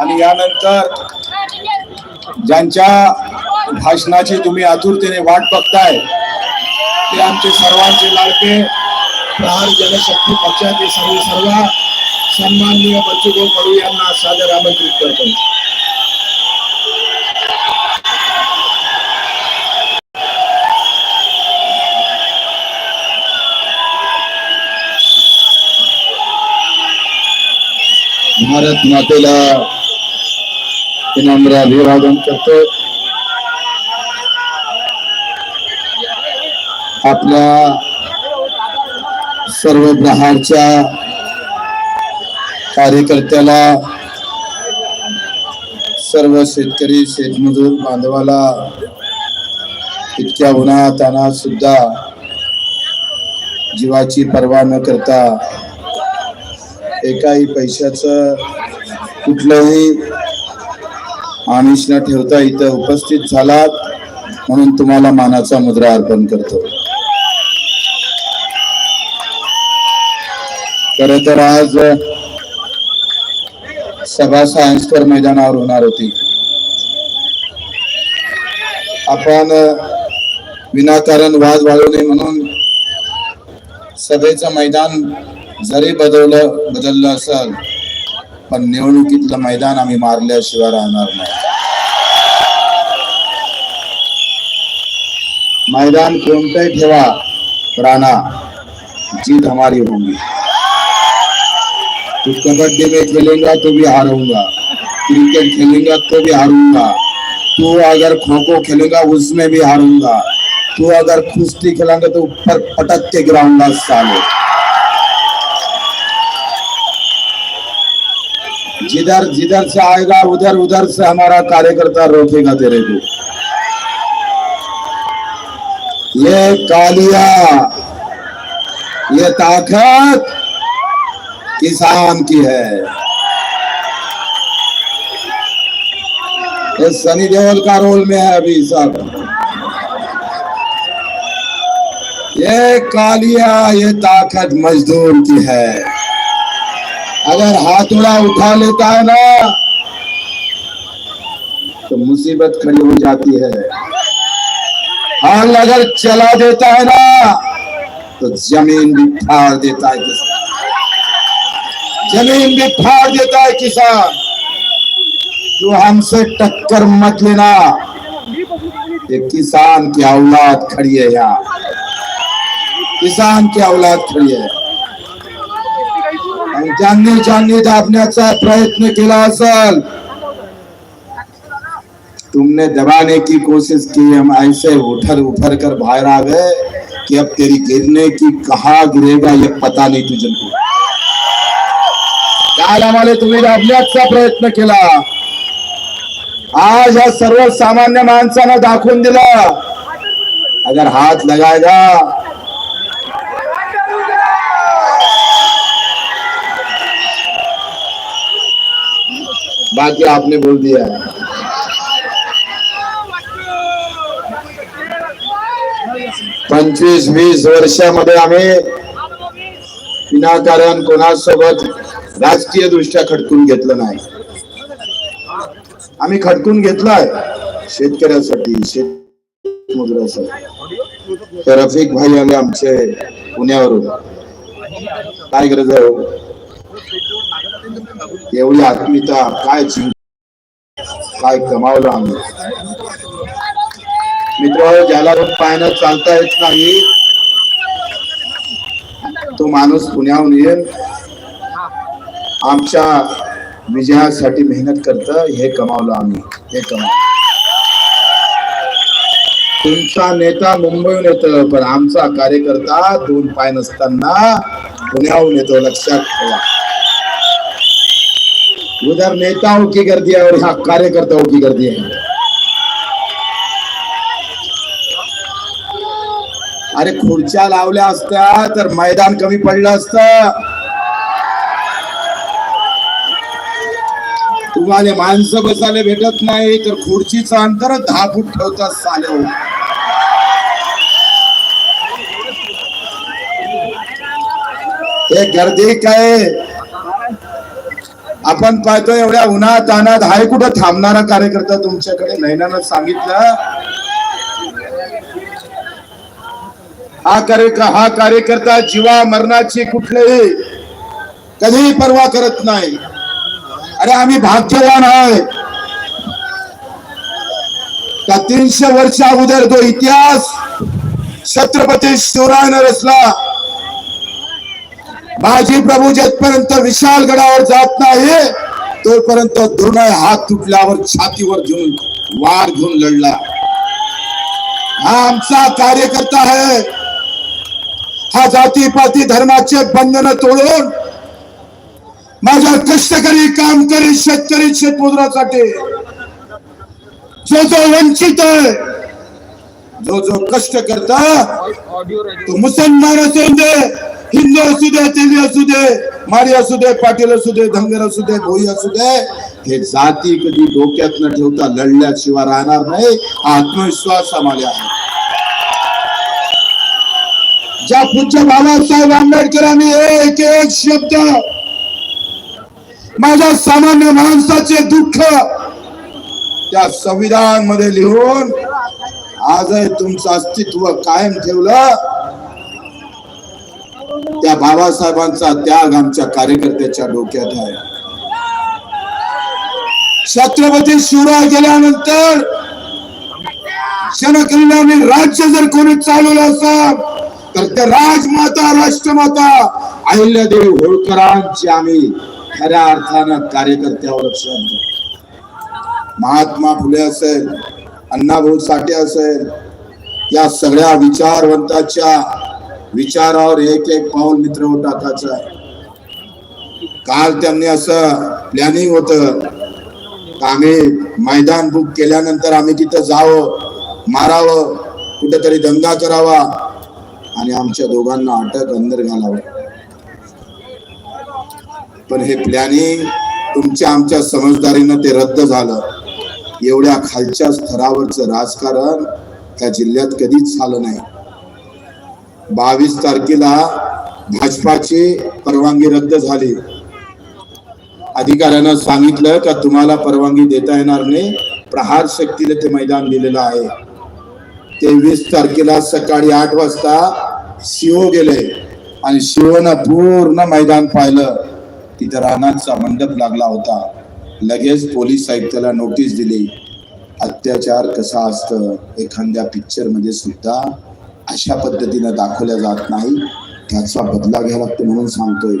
आणि यानंतर ज्यांच्या भाषणाची तुम्ही आतुरतेने वाट बघताय ते आमचे सर्वांचे लाडके प्रहार जनशक्ती पक्षाचे सर्व सर्व सन्माननीय बच्चूभाऊ कडू यांना सादर आमंत्रित करतो. भारत मातेला विनम्र अभिवादन करतो. आपल्या सर्व प्रहारच्या कार्यकर्त्याला सर्व शेतकरी शेतमजूर बांधवाला इतक्या उन्हाताना सुद्धा जीवाची पर्वा न करता एकाही पैशाचं कुठलंही आमिष न ठेवता इथं उपस्थित झालात म्हणून तुम्हाला मानाचा मुद्रा अर्पण करतो. खर तर आज सभा सायन्सकर मैदानावर होणार होती. आपण विनाकारण वाद वाढू नये म्हणून सभेचं मैदान जरी बदललं बदललं असेल पण निवडणुकीतलं मैदान आम्ही मारल्याशिवाय राहणार नाही. मैदान कोणतंही ठेवा, राणा. जीत हमारी होगी. तू कबड्डी में खेलेगा तो भी हारूँगा. क्रिकेट खेलेगा तो भी हारूँगा. तू अगर खो खो खेलेगा, उसमें भी हारूँगा. तू अगर कुश्ती खेलेंगे तो ऊपर पटक के गिराऊँगा साले जिधर जिधर से आएगा, उधर उधर से हमारा कार्यकर्ता रोकेगा तेरे को। ये कालिया, ये ताकत किसान की है। ये सनी देओल का रोल में है अभी सब। ये कालिया, ये ताकत मजदूर की है। अगर हाथोड़ा उठा लेता है ना तो मुसीबत खड़ी हो जाती है। हाल अगर चला देता है ना तो ज़मीन भी फाड़ देता है किसान। ज़मीन भी फाड़ देता है किसान। तो हमसे टक्कर मत लेना ये किसान की औलाद खड़ी है यहाँ। किसान की औलाद खड़ी है। ज्यांनी ज्यांनी दाबण्याचा प्रयत्न असेल. तुमने दबाने की कोशिश की, हम ऐसे उठर उठर कर बाहर आ गए कि अब तेरी गिरने की कहा गिरेगा, ये पता नहीं तुझे को आम्हाला तुम्ही दाबण्याचा प्रयत्न केला। आज या सर्वसामान्य माणसानं दाखवून दिलं। अगर हात लगाएगा बाकी आपने बोल दिया है। पंचवीस वीस वर्षामध्ये आम्ही विनाकारण कोणासोबत राजकीय दृष्ट्या खटकून घेतलं नाही. आम्ही खटकून घेतलाय शेतकऱ्यासाठी शेतमजुरासाठी तर रफिक भाई आले आमचे पुण्यावरून. काय गरज आहे हो? एवढी आत्मीयता काय काय कमावलं आम्ही? मित्र ज्याला रोज पायानं चालता येत नाही तो माणूस पुण्याहून येईल. आमच्या विजयासाठी मेहनत करत हे कमावलं आम्ही. हे कमावलं. तुमचा नेता मुंबईहून येतो पण आमचा कार्यकर्ता दोन पाय नसताना पुण्याहून येतो. लक्षात ठेवा. उधर नेताओं की गर्दी है और यहाँ कार्यकर्ताओं की गर्दी है। अरे खुर्च्या लावल्या असत्या तर मैदान कमी पडलं असतं. तुम्हाला माणसं बसायला भेटत नाही तर खुर्चीचं अंतर दहा फूट ठेवतात साले हे गर्दी काय आपण पाहतो एवढ्या उन्हा तानात हाय कुठं थांबणारा कार्यकर्ता तुमच्याकडे? नैनानं सांगितलं. हा कार्य हा कार्यकर्ता जीवा मरणाची कुठलेही कधीही पर्वा करत नाही. अरे आम्ही भाग्यवान आहे का तीनशे वर्ष अगोदर तो इतिहास छत्रपती शिवरायनं रचला माझी प्रभू जेथपर्यंत विशाल गडावर जात नाही तोपर्यंत दुर्णय हात तुटल्यावर छातीवर घेऊन वार घेऊन लढला. हा आमचा कार्यकर्ता आहे. हा जातीपाती धर्माचे बंधन तोडून माझ्या कष्टकरी कामकरी शेतकरी शेतमजुरासाठी जो जो वंचित आहे जो जो कष्ट करता तो मुसलमान असू दे. हिंदू असू दे तेली असू दे माळी असू दे पाटील असू दे धनगर असू दे भोई असू दे हे जाती कधी डोक्यात न ठेवता लढल्याशिवाय राहणार नाही हा आत्मविश्वास आम्हाला आहे. ज्या पूज्य बाबासाहेब आंबेडकरांनी एक एक शब्द माझ्या सामान्य माणसाचे दुःख त्या संविधानमध्ये लिहून आजही तुमचं अस्तित्व कायम ठेवलं. त्या बाबासाहेबांचा त्याग आमच्या कार्यकर्त्याच्या डोक्यात आहे. छत्रपती शिवराय गेल्यानंतर जनकल्याणी राज्य जर कोणी चालवलं असत तर त्या राजमाता राष्ट्रमाता अहिल्यादेवी होळकरांची आम्ही खऱ्या अर्थानं कार्यकर्त्यावर लक्ष महात्मा फुले असेल अण्णाभाऊ साठे असेल या सगळ्या विचारवंताच्या विचारावर एक एक पाऊल मित्र टाकायचं आहे. काल त्यांनी असं प्लॅनिंग होत. आम्ही मैदान बुक केल्यानंतर आम्ही तिथं जावं मारावं कुठेतरी दंगा करावा आणि आमच्या दोघांना अटक अंदर घालावं. पण हे प्लॅनिंग तुमच्या आमच्या समजदारीनं ते रद्द झालं. एवढ्या खालच्या स्तरावरचं राजकारण त्या जिल्ह्यात कधीच झालं नाही. बावीस तारखेला भाजपाची परवानगी रद्द झाली. अधिकाऱ्यानं सांगितलं का तुम्हाला परवानगी देता येणार नाही. प्रहार शक्तीला ते मैदान दिलेलं आहे. तेवीस तारखेला सकाळी आठ वाजता शिव गेले आणि शिवनं पूर्ण मैदान पाहिलं. तिथं रानाचा मंडप लागला होता. लगेच पोलीस आयुक्ताला नोटीस दिली. अत्याचार कसा असतं एखाद्या पिक्चरमध्ये सुद्धा अशा पद्धतीनं दाखवल्या जात नाही. त्याचा बदला घ्यावा लागतो म्हणून सांगतोय.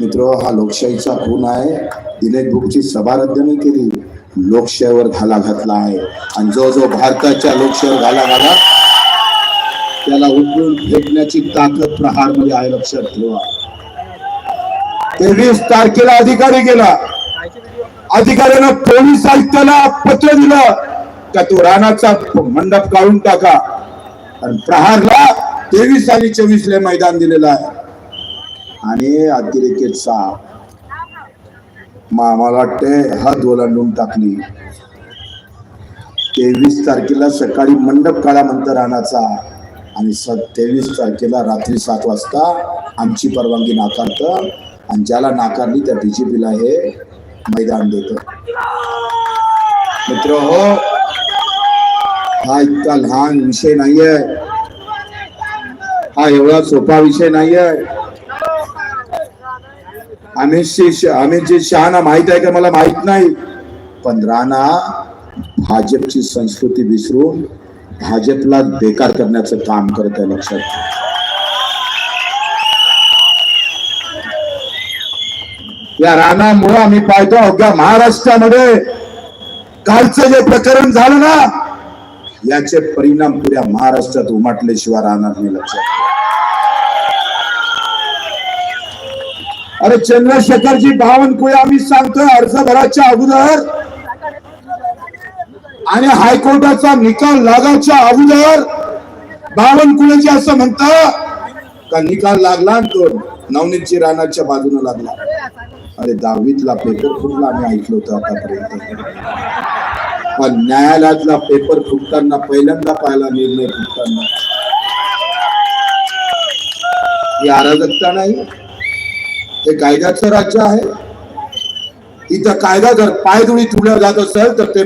मित्र हा लोकशाहीचा खून आहे. दिनेश बुकची सभा रद्द नाही केली. लोकशाहीवर घाला घातला आहे. आणि जो जो भारताच्या लोकशाहीवर घाला घाला. त्याला उठून फेकण्याची ताकद प्रहारमध्ये आहे लक्षात ठेवा. तेवीस तारखेला अधिकारी गेला. अधिकाऱ्यानं पोलीस आयुक्ताला पत्र दिलं. का तो राणाचा मंडप काढून टाका. आणि प्रहारला तेवीस आणि चोवीस ले मैदान दिलेलं आहे. आणि अतिरेकेचा मला वाटते हात ओलांडून टाकली. तेवीस तारखेला सकाळी मंडप काढा म्हणतं आणि स तेवीस तारखेला रात्री सात वाजता आमची परवानगी नाकारतं. आणि ज्याला नाकारली त्या बीजेपीला हे मैदान देत. मित्र हो हा इतका लहान विषय नाहीये. हा एवढा सोपा विषय नाहीये. अमित अमितजी शहाना माहीत आहे का मला माहीत नाही. पण राणा भाजपची संस्कृती विसरून भाजपला बेकार करण्याचं काम करत आहे लक्षात या राणामुळे आम्ही पाहतो अवघ्या महाराष्ट्रामध्ये कालचं जे प्रकरण झालं ना याचे परिणाम पुऱ्या महाराष्ट्रात उमाटल्याशिवाय राहणार नाही लक्षात. अरे चंद्रशेखरजी बावनकुळे आम्ही सांगतोय अर्ज भराच्या अगोदर आणि हायकोर्टाचा निकाल लागायच्या अगोदर बावनकुळेजी असं म्हणतात का निकाल लागला तो नवनीतची राणाच्या बाजूने लागला. अरे दहावीतला पेपर फुटला आम्ही ऐकलो होतो आतापर्यंत. पण न्यायालयातला पेपर फुटताना पहिल्यांदा पाहिला निर्णय फुटताना. ही अराजकता नाही. हे कायद्याचं राज्य आहे. इथं कायदा जर पायदुळी तुडल्या जात असेल तर ते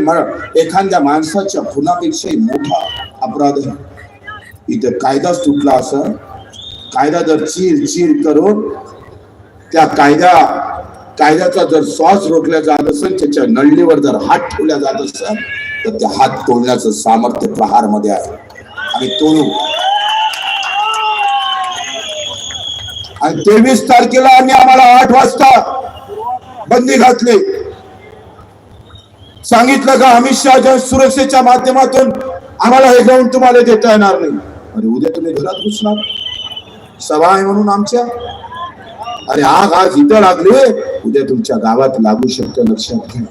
एखाद्या माणसाच्या खुनापेक्षाही मोठा अपराध आहे. इथं कायदाच तुटला असं कायदा जर चीर चीर करून त्या कायदा कायद्याचा जर श्वास रोखला जात असेल त्याच्या नळलीवर जर हात ठेवला जात असेल तर त्या हात तोडण्याचं सामर्थ्य प्रहारमध्ये आहे. आणि तोडू. आणि तेवीस तारखेला आम्ही आम्हाला आठ वाजता बंदी घातली. सांगितलं का अमित शहाच्या सुरक्षेच्या माध्यमातून आम्हाला हे जाऊन तुम्हाला देता येणार नाही. अरे उद्या तुम्ही घरात घुसणार. सभा आहे म्हणून आमच्या. अरे आग आज इथं लागली उद्या तुमच्या गावात लागू शकतो लक्षात घ्या.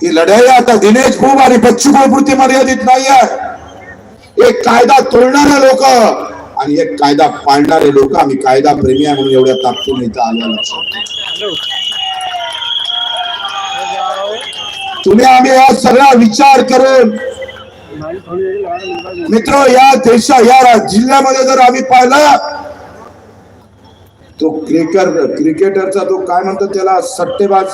ही लढाई आता दिनेश खूप आणि बच्चू मर्यादित नाही आहे एक कायदा तोडणारे लोक आणि एक कायदा पाळणारे लोक आम्ही कायदा प्रेमी आहे म्हणून एवढ्या ताकदून इथं आल्या लक्षात तुम्ही आम्ही या सगळा विचार करून मित्र या देशा या जिल्ह्यामध्ये जर आम्ही पाहिलं तो क्रिकेट क्रिकेटरचा तो काय म्हणतो त्याला? सट्टेबाज.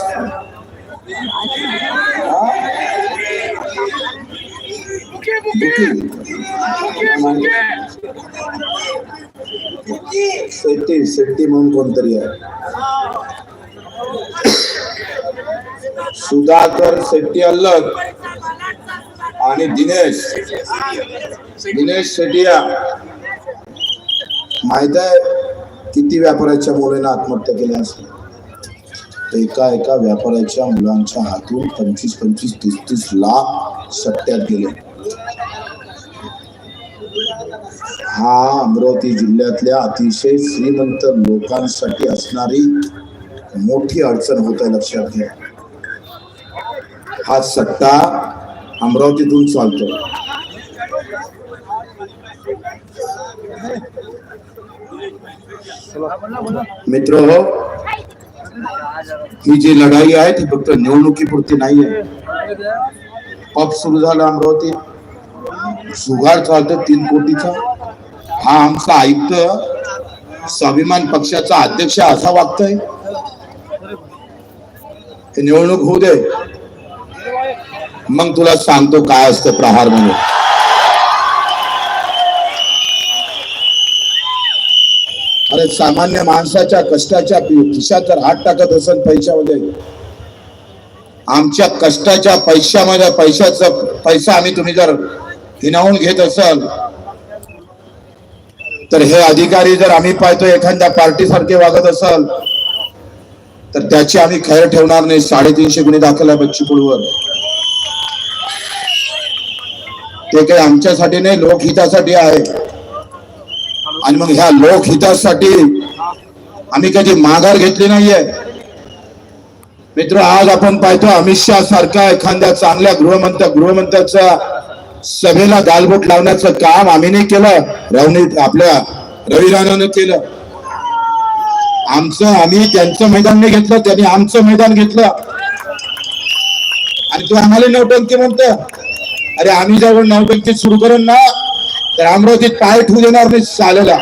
शेट्टी शेट्टी म्हणून कोणतरी आहे. सुधाकर शेट्टी अलग आणि दिनेश. दिनेश शेटिया माहीत आहे? किती व्यापाऱ्याच्या मुलांना आत्महत्या केल्या असल्या एका एका व्यापाऱ्याच्या मुलांच्या हातून पंचवीस पंचवीस तीस तीस लाख सट्ट्यात गेले. हा अमरावती जिल्ह्यातल्या अतिशय श्रीमंत लोकांसाठी असणारी मोठी अडचण होत आहे लक्षात घ्या. हा सट्टा अमरावतीतून चालतो. मित्र हो ही जी लढाई आहे ती फक्त निवडणुकीपुरती नाही आहे. पप सुरू झाला अमरावती. जुगार चालतो तीन कोटीचा. हा आमचा आयुक्त स्वाभिमान पक्षाचा अध्यक्ष असा वागतोय. निवडणूक होऊ दे. मग तुला सांगतो काय असतं प्रहार म्हणून. अरे सामान्य माणसाच्या कष्टाच्या खिशात जर हात टाकत असेल पैशामध्ये आमच्या कष्टाच्या पैशामध्ये पैशाचा पैसा आम्ही तुम्ही जर हिनावून घेत असाल तर हे अधिकारी जर आम्ही पाहतो एखाद्या पार्टी सारखे वागत असाल तर त्याची आम्ही खैर ठेवणार नाही. साडेतीनशे गुन्हे दाखल आहे बच्चू ते काही आमच्यासाठी नाही लोकहितासाठी आहे. आणि मग ह्या लोकहितासाठी आम्ही कधी माघार घेतली नाहीये. मित्र आज आपण पाहतो अमित शहा सारखा एखाद्या चांगल्या गृहमंत्र गृहमंत्र्याचा सभेला गालबोट लावण्याचं काम आम्ही नाही केलं. रवनी आपल्या रवी राणानं केलं. आमचं आम्ही त्यांचं मैदान नाही घेतलं त्यांनी आमचं मैदान घेतलं. आणि तू आम्हाला नौटंकी म्हणतो. अरे आम्ही जेव्हा नौटंकी सुरू करून ना तर अमरावतीत पाय ठेवू देणार नाही चालेला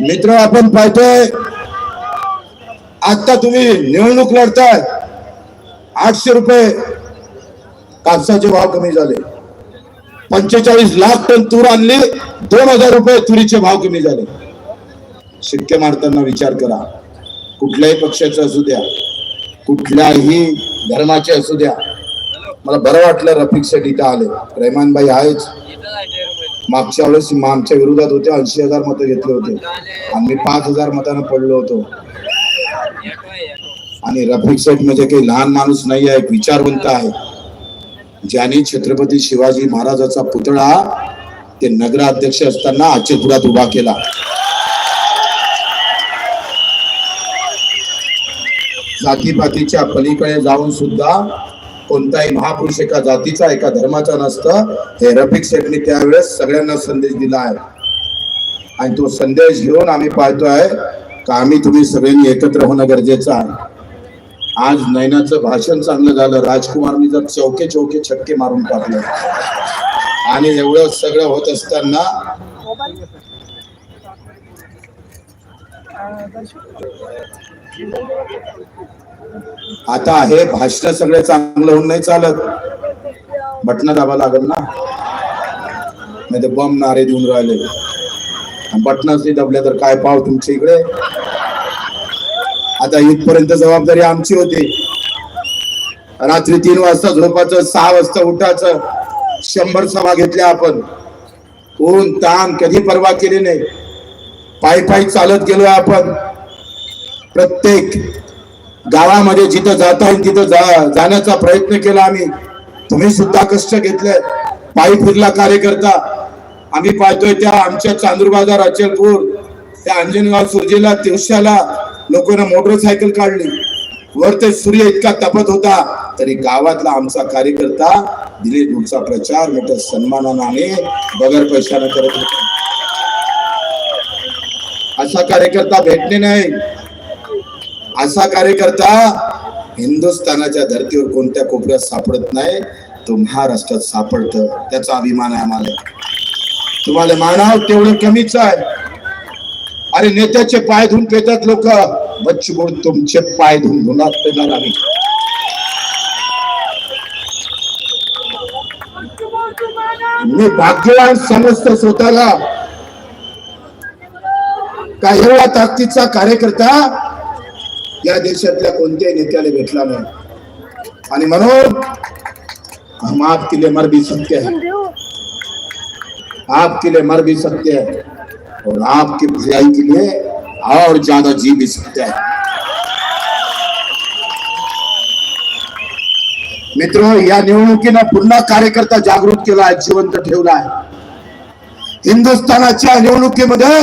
मित्र आपण पाहतोय आता तुम्ही निवडणूक लढताय. आठशे रुपये कापसाचे भाव कमी झाले. पंचेचाळीस लाख टन तूर आणली दोन हजार रुपये तुरीचे भाव कमी झाले. शिक्के मारताना विचार करा. कुठल्याही पक्षाचा असू द्या. कुठल्याही धर्माचे असू द्या. मला बरं वाटलं रफिक इथं आले. रहमानबाई आहेच. मागच्या वेळेस आमच्या विरोधात होते. ऐंशी हजार मतं घेतले होते. आणि मी पाच हजार मतानं पडलो होतो. आणि रफिक शेठ म्हणजे काही लहान माणूस नाही आहे एक विचारवंत आहे. ज्याने छत्रपती शिवाजी महाराजाचा पुतळा ते नगराध्यक्ष असताना अचलपुरात उभा केला. जातीपातीच्या पलीकडे जाऊन सुद्धा कोणताही महापुरुष एका जातीचा एका धर्माचा नसतं. हे रफिक शेठने त्यावेळेस सगळ्यांना संदेश दिला आहे. आणि तो संदेश घेऊन आम्ही पाहतोय का आम्ही तुम्ही सगळ्यांनी एकत्र होणं गरजेचं आहे. आज नैनाचं भाषण चांगलं झालं. राजकुमारनी जर चौके चौके छक्के मारून टाकले. आणि एवढं सगळं होत असताना आता हे भाषण सगळे चांगलं होऊन नाही चालत. बटन दाबा लागल ना. नाही तर बम नारे देऊन राहिले. बटनच नाही दबले तर काय पाव तुमच्या इकडे? आता इथपर्यंत जबाबदारी आमची होती. रात्री तीन वाजता झोपाचं सहा वाजता उठायचं. शंभर सभा घेतल्या आपण. ऊन ताण कधी परवा केली नाही. पायी पायी चालत गेलो आपण. प्रत्येक गावामध्ये जिथं जाता येईल तिथं जा जाण्याचा प्रयत्न केला आम्ही. तुम्ही सुद्धा कष्ट घेतले पायी फिरला कार्यकर्ता. आम्ही पाहतोय त्या आमच्या चांदूर बाजार अचलपूर त्या अंजनगाव सुरजेला तिवशाला लोकांना मोटरसायकल काढली. वर ते सूर्य इतका तपत होता तरी गावातला आमचा कार्यकर्ता दिलीप गुडचा प्रचार मोठ्या सन्मानाने आणि बगर पैशानं करत होता. असा कार्यकर्ता भेटणे नाही. असा कार्यकर्ता हिंदुस्थानाच्या धर्तीवर कोणत्या कोपऱ्यात सापडत नाही तो महाराष्ट्रात सापडत. त्याचा अभिमान आहे आम्हाला. तुम्हाला मानाव तेवढं कमीच आहे. अरे नेत्याचे पाय धुवून पेतात लोक. बच्चू बोल तुमचे पाय धुवून धुणार पेणार आम्ही. मी भाग्यवान समजतो स्वतःला. का एवढा ताकदीचा कार्यकर्ता या देशातल्या कोणत्याही नेत्याला भेटला नाही. आणि म्हणून हम आपके लिए मर भी सकते हैं आपके लिए मर भी सकते हैं और आपकी भलाई के लिए और ज्यादा जी भी सकते हैं. मित्र या निवडणुकीनं पुन्हा कार्यकर्ता जागृत आहे जिवंत ठेवलाय हिंदुस्थानाच्या निवडणुकीमध्ये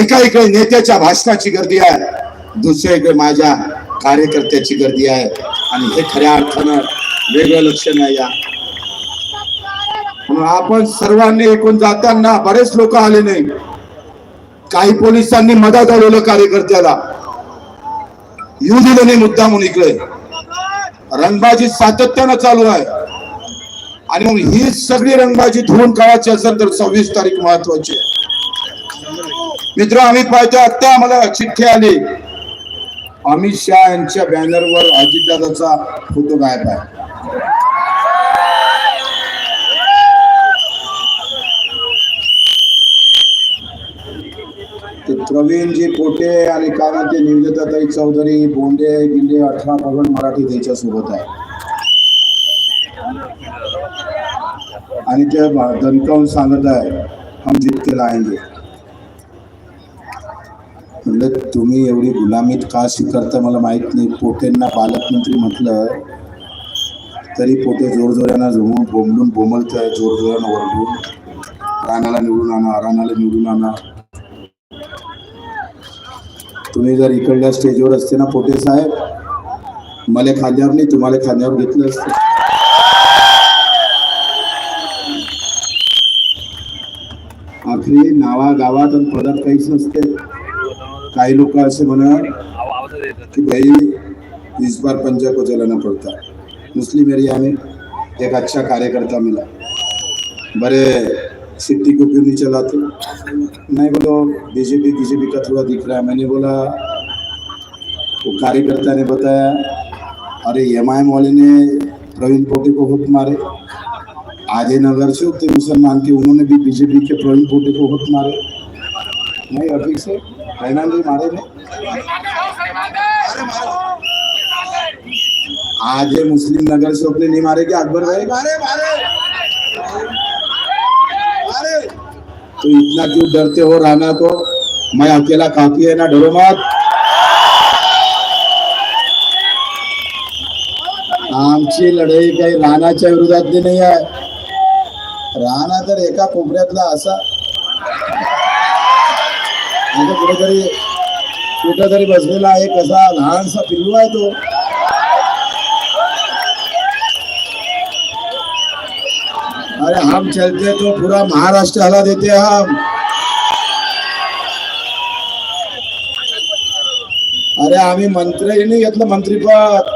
एका इकडे नेत्याच्या भाषणाची गर्दी आहे. दुसरीकडे इकडे माझ्या कार्यकर्त्याची गर्दी आहे आणि हे खऱ्या अर्थानं वेगळं लक्ष नाही या. म्हणून आपण सर्वांनी एकूण जाताना बरेच लोक आले नाही. काही पोलिसांनी मदत आलेलं कार्यकर्त्याला. येऊ दिलं नाही मुद्दा म्हणून इकडे. रंगबाजी सातत्यानं चालू आहे. आणि मग ही सगळी रंगबाजी धुवून काढायची असेल तर सव्वीस तारीख महत्वाची आहे. मित्र आम्ही पाहतो आत्ता आम्हाला चिठ्ठी आली. अमित शहा यांच्या बॅनरवर अजितदादाचा फोटो गायब आहे. ते प्रवीणजी पोटे आणि काय म्हणते निवेदिताताई चौधरी बोंडे गिल्ले अठरा भगवान मराठी त्यांच्यासोबत आहे. आणि ते दणकावून सांगत आहे हम जीत के लाएंगे. म्हटलं तुम्ही एवढी गुलामीत का स्वीकारता मला माहीत नाही. पोटेंना पालकमंत्री म्हटलं तरी पोटे जोरजोरानं झोमून बोंबलून आहे जोरजोरानं ओरडून. राणाला निवडून आणा राणाला निवडून आणा. तुम्ही जर इकडल्या स्टेजवर असते ना पोटे साहेब मला खांद्यावर नाही तुम्हाला खांद्यावर घेतलं असतं. आखरी नावा गावात आणि पदात काहीच नसते. काही लोक ऐसे म्हणा कि भाई, इस बार पंजा को जलाना पड़ता। है मुस्लिम एरिया में एक अच्छा कार्यकर्ता मिला। बड़े सिटी को क्यों नहीं चलाते? मैं बोलो, बीजेपी बीजेपी का थोड़ा दिख रहा है। मैंने बोला, वो कार्यकर्ता ने बताया, अरे एम आई वाले ने प्रवीण पोटे को हुक मारे। आधे नगर से थे मुसलमान के, उन्होंने भी बीजेपी के प्रवीण पोटे को हुक मारे। नहीं, अभी से रहना मारे ने ये मुस्लिम नगर से अपने नहीं मारे क्या अकबर भाई? मारे मारे. तो इतना क्यों डरते हो राणा को? मैं अकेला काफी है ना डरो मत. आमची लढाई काही राणाच्या विरोधातली नाही आहे. राणा तर एका कोपऱ्यातला असा आता कुठेतरी कुठेतरी बसलेला आहे. कसा लहानसा पिल्लू आहे तो. अरे हम चलते तो पूरा महाराष्ट्र हला देते हम. अरे आम्ही मंत्री नाही घेतलं मंत्रीपद.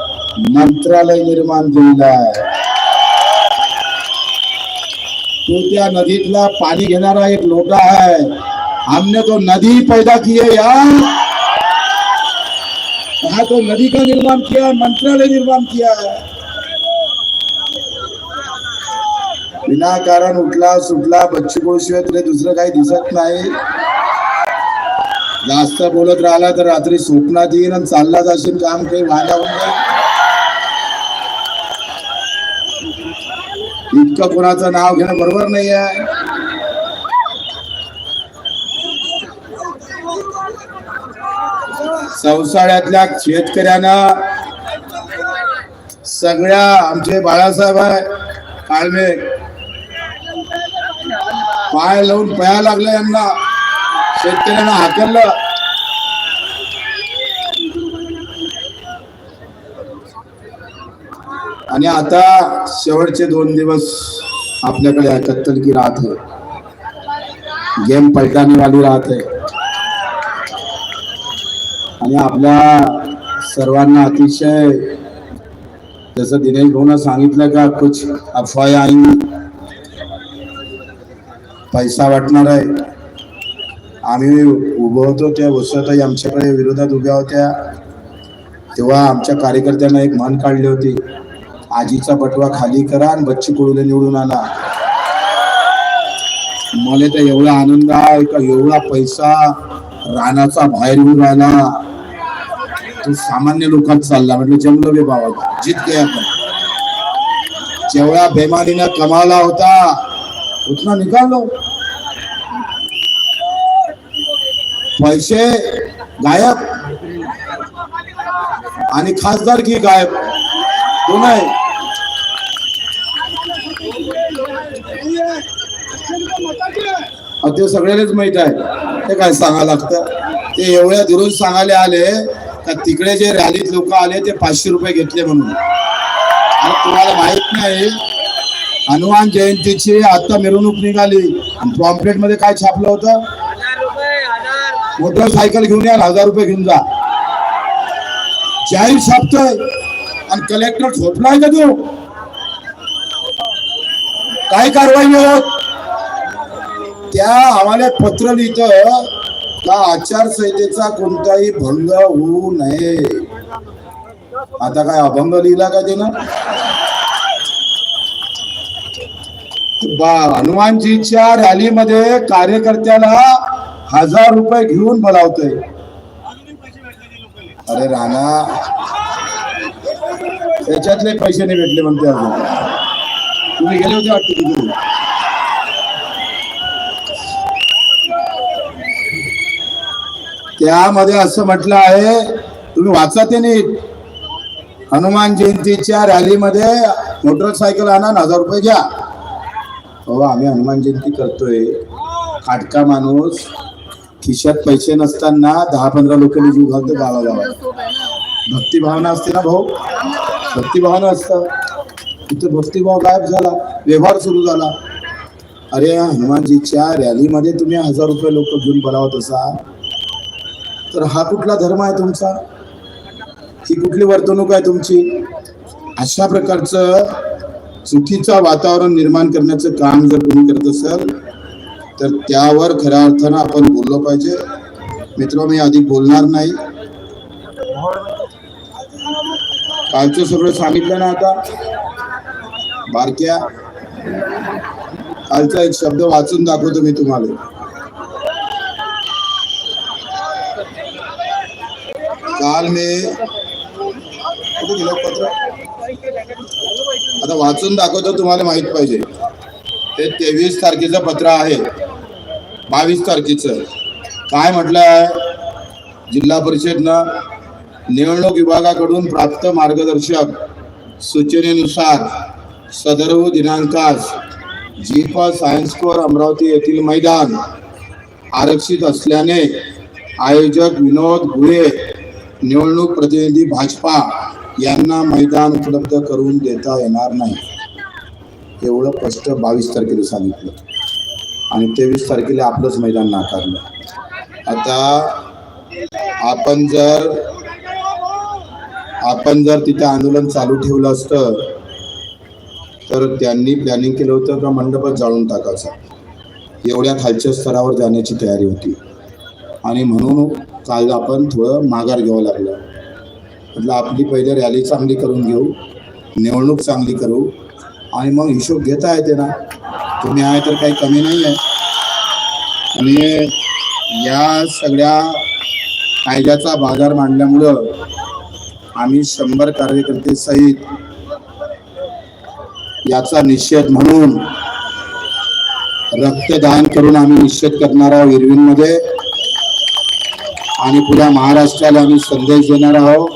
मंत्रालय निर्माण केलेलं आहे. तो त्या नदीतला पाणी घेणारा एक लोटा आहे. हमने तो नदी पैदा की है यार। यहाँ तो नदी का निर्माण किया मंत्रालय निर्माण किया है। विनाकारण उठला सुटला बच्ची शिवाय तुला दुसरं काही दिसत नाही। जास्त बोलत राहिला तर रात्री स्वप्नात येईल आणि चालला जाशील काम काही वादा होऊन इतकं कोणाचं नाव घेणं बरोबर नाही आहे संसाळ्यातल्या शेतकऱ्यांना सगळ्या आमचे बाळासाहेब आहे. काळमे पाय लावून पया लागलं यांना. शेतकऱ्यांना हाकललं. आणि आता शेवटचे दोन दिवस आपल्याकडे कत्तल की राहत है गेम पलटाने वाली राहत है आणि आपल्या सर्वांना अतिशय जसं दिनेश भाऊनं सांगितलं का कुछ अफवाय आई. पैसा वाटणार आहे. आम्ही उभं होतो त्या वसताई आमच्याकडे विरोधात उभ्या होत्या. तेव्हा आमच्या कार्यकर्त्यांना एक म्हण काढली होती आजीचा बटवा खाली करा आणि बच्ची कडूला निवडून आला मला तर एवढा आनंद आहे का एवढा पैसा रानाचा बाहेर येऊन राहिला. तो सामान्य लोकांत चालला. म्हटलं जमलं बे बाबा जितके आपण जेवढा बेमानीनं कमावला होता उतना निकालो पैसे गायब. आणि खासदार की गायब? कोण आहे? ते सगळ्यालाच माहीत आहे. ते काय सांगा लागतं? ते एवढ्या दुरून सांगायला आले का तिकडे जे रॅलीत लोक आले ते पाचशे रुपये घेतले म्हणून. आणि तुम्हाला माहीत नाही हनुमान जयंतीची आता मिरवणूक निघाली. आणि पॉम्पलेटमध्ये काय छापलं होतं? मोटरसायकल घेऊन या हजार रुपये घेऊन जा. जाहीर छापतोय. आणि कलेक्टर झोपलाय का तू? काय कारवाई होत त्या आम्हाला पत्र लिहितं का आचारसंहितेचा कोणताही भंग होऊ नये. आता काय अभंग लिहिला का त्यानं? बा हनुमानजीच्या रॅलीमध्ये कार्यकर्त्याला हजार रुपये घेऊन बोलावतोय. अरे राणा त्याच्यातले पैसे नाही भेटले म्हणते अजून. तुम्ही गेले होते वाटतं त्यामध्ये असं म्हटलं आहे तुम्ही वाचा ते नीट. हनुमान जयंतीच्या रॅलीमध्ये मोटरसायकल आणा हजार रुपये घ्या. हो आम्ही हनुमान जयंती करतोय. खाटका माणूस खिशात पैसे नसताना दहा पंधरा लोकांनी जीव घालतो गावागावात. भक्तिभावना असते ना भाऊ? भक्तिभावना असतं. तिथे भक्तिभाव गायब झाला व्यवहार सुरू झाला. अरे हनुमानजीच्या रॅलीमध्ये तुम्ही हजार रुपये लोक घेऊन बोलावत असा तर हा कुठला धर्म आहे तुमचा? ही कुठली वर्तणूक आहे तुमची? अशा प्रकारचं चुकीचं वातावरण निर्माण करण्याचं काम जर तुम्ही करत असाल तर त्यावर खऱ्या अर्थानं आपण बोललो पाहिजे. मित्र मी अधिक बोलणार नाही. कालचं सगळं सांगितलं ना आता? बारक्या? कालचा एक शब्द वाचून दाखवतो मी तुम्हाला. काल मी कुठे गेलं पत्र आता वाचून दाखवतो तुम्हाला माहीत पाहिजे. ते तेवीस तारखेचं पत्र आहे. बावीस तारखेचं. काय म्हटलं आहे जिल्हा परिषदनं निवडणूक विभागाकडून प्राप्त मार्गदर्शक सूचनेनुसार सदर्व दिनांकास जीपा सायन्स कोर अमरावती येथील मैदान आरक्षित असल्याने आयोजक विनोद भुळे निवडणूक प्रतिनिधी भाजपा यांना मैदान उपलब्ध करून देता येणार नाही. एवढं स्पष्ट बावीस तारखेला सांगितलं. आणि तेवीस तारखेला आपलंच मैदान नाकारलं. आता आपण जर आपण जर तिथे आंदोलन चालू ठेवलं असतं तर त्यांनी प्लॅनिंग केलं होतं का मंडपच जाळून टाकायचं? एवढ्या खालच्या स्तरावर जाण्याची तयारी होती. आणि म्हणून काल आपण थोडं माघार घ्यावं लागलं. म्हटलं आपली पहिले रॅली चांगली करून घेऊ निवडणूक चांगली करू आणि मग हिशोब घेता येते ना. तुम्ही आहे तर काही कमी नाही आहे. आणि या सगळ्या कायद्याचा बाजार मांडल्यामुळं आम्ही शंभर कार्यकर्ते सहित याचा निषेध म्हणून रक्तदान करून आम्ही निषेध करणार आहोत इरविनमध्ये. आणि पुऱ्या महाराष्ट्राला आम्ही संदेश देणार आहोत.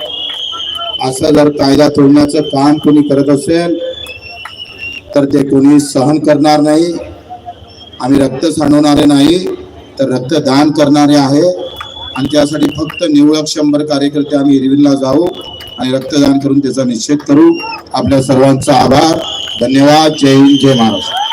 असं जर कायदा तोडण्याचं काम कोणी करत असेल तर ते कोणी सहन करणार नाही. आम्ही रक्त सांडवणारे नाही तर रक्तदान करणारे आहे. आणि त्यासाठी फक्त निवडक शंभर कार्यकर्ते आम्ही इरविनला जाऊ आणि रक्तदान करून त्याचा निषेध करू. आपल्या सर्वांचा आभार. धन्यवाद. जय हिंद जय महाराष्ट्र.